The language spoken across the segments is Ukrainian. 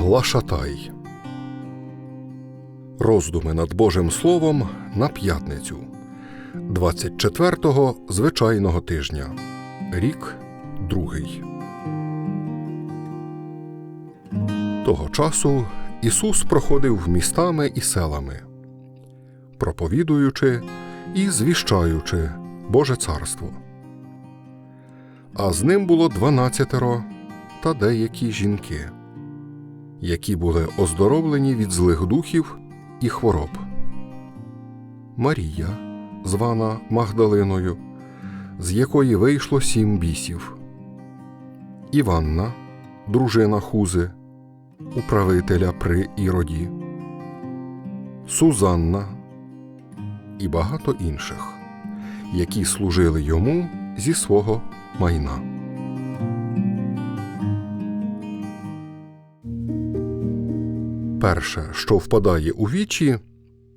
Глашатай. Роздуми над Божим Словом на п'ятницю 24-го звичайного тижня. Рік другий. Того часу Ісус проходив містами і селами, проповідуючи і звіщаючи Боже царство. А з ним було дванадцятеро та деякі жінки, які були оздоровлені від злих духів і хвороб. Марія, звана Магдалиною, з якої вийшло сім бісів, Іванна, дружина Хузи, управителя при Іроді, Сузанна і багато інших, які служили йому зі свого майна. Перше, що впадає у вічі,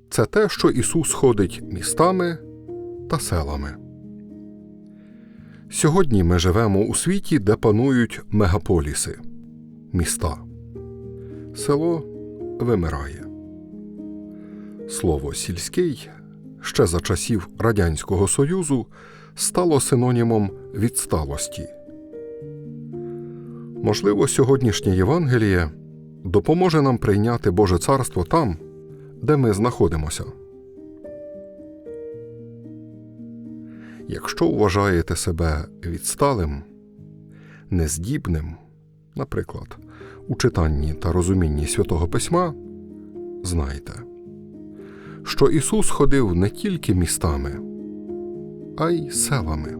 це те, що Ісус ходить містами та селами. Сьогодні ми живемо у світі, де панують мегаполіси міста. Село вимирає. Слово сільський ще за часів Радянського Союзу стало синонімом відсталості. Можливо, сьогоднішнє Євангеліє допоможе нам прийняти Боже Царство там, де ми знаходимося. Якщо вважаєте себе відсталим, нездібним, наприклад, у читанні та розумінні святого письма, знайте, що Ісус ходив не тільки містами, а й селами.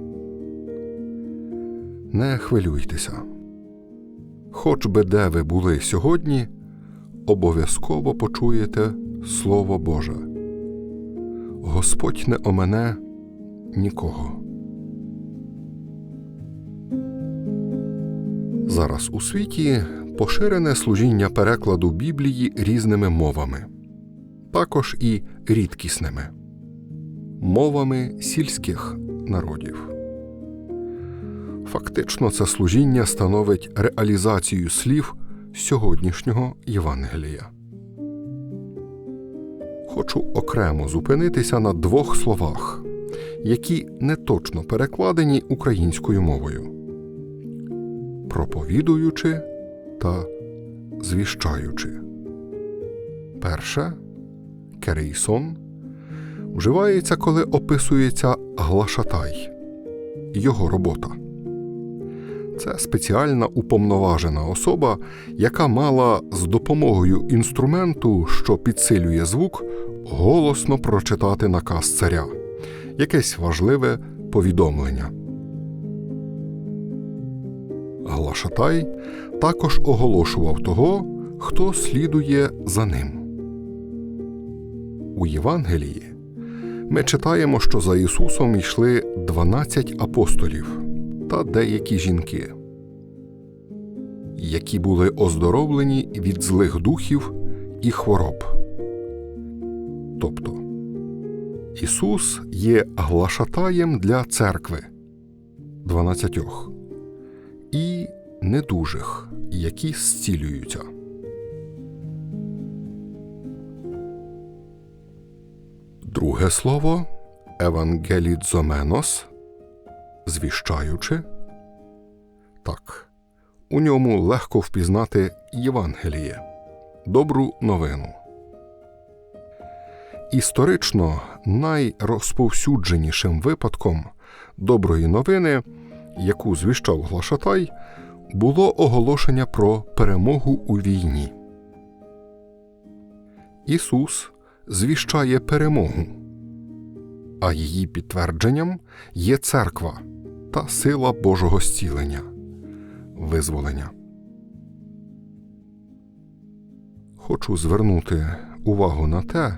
Не хвилюйтеся. Хоч би де ви були сьогодні, обов'язково почуєте Слово Боже. Господь не омене нікого. Зараз у світі поширене служіння перекладу Біблії різними мовами, також і рідкісними мовами сільських народів. Фактично, це служіння становить реалізацію слів сьогоднішнього Євангелія. Хочу окремо зупинитися на двох словах, які не точно перекладені українською мовою проповідуючи та звіщаючи. Перше керейсон вживається, коли описується глашатай, його робота. Це спеціальна уповноважена особа, яка мала з допомогою інструменту, що підсилює звук, голосно прочитати наказ царя, якесь важливе повідомлення. Глашатай також оголошував того, хто слідує за ним. У Євангелії ми читаємо, що за Ісусом йшли 12 апостолів та деякі жінки, які були оздоровлені від злих духів і хвороб. Тобто Ісус є глашатаєм для церкви дванадцятьох і недужих, які зцілюються. Друге слово евангелідзоменос, звіщаючи. Так, у ньому легко впізнати Євангеліє, добру новину. Історично найрозповсюдженішим випадком доброї новини, яку звіщав Глашатай, було оголошення про перемогу у війні. Ісус звіщає перемогу, а її підтвердженням є церква та сила Божого зцілення, визволення. Хочу звернути увагу на те,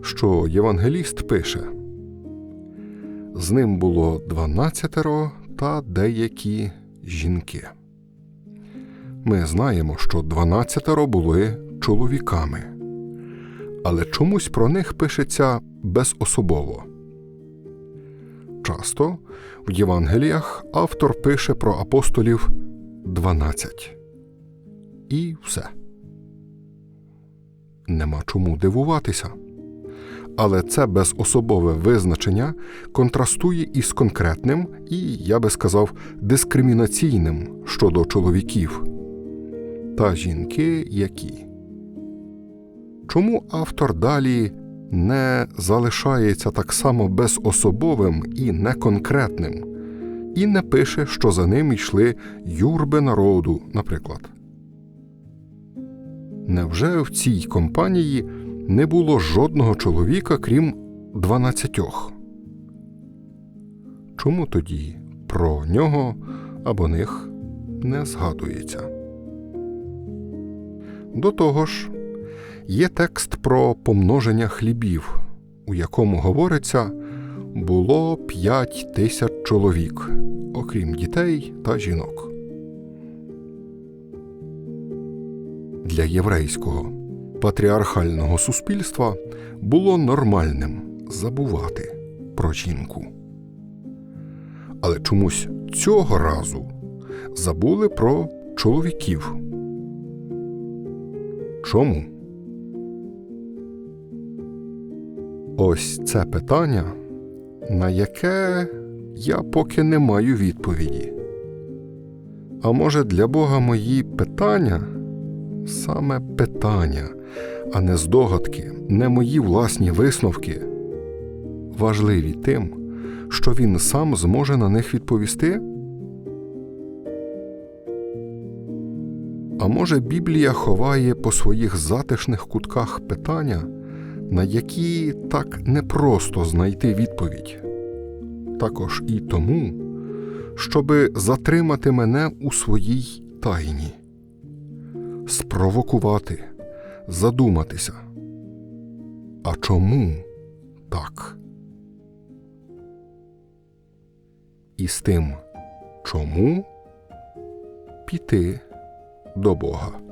що Євангеліст пише з ним було дванадцятеро та деякі жінки. Ми знаємо, що дванадцятеро були чоловіками, але чомусь про них пишеться безособово. Часто в Євангеліях автор пише про апостолів дванадцять, і все. Нема чому дивуватися. Але це безособове визначення контрастує із конкретним і, я би сказав, дискримінаційним щодо чоловіків та жінки, які. Чому автор далі не залишається так само безособовим і неконкретним, і не пише, що за ним йшли юрби народу, наприклад? Невже в цій компанії не було жодного чоловіка, крім дванадцятьох? Чому тоді про нього або них не згадується? До того ж, є текст про помноження хлібів, у якому говориться було п'ять тисяч чоловік, окрім дітей та жінок. Для єврейського патріархального суспільства було нормальним забувати про жінку. Але чомусь цього разу забули про чоловіків. Чому? Ось це питання, на яке я поки не маю відповіді. А може, для Бога мої питання саме питання, а не здогадки, не мої власні висновки, важливі тим, що він сам зможе на них відповісти? А може, Біблія ховає по своїх затишних кутках питання, на які так непросто знайти відповідь, також і тому, щоби затримати мене у своїй тайні, спровокувати, задуматися. А чому так? І з тим, чому піти до Бога.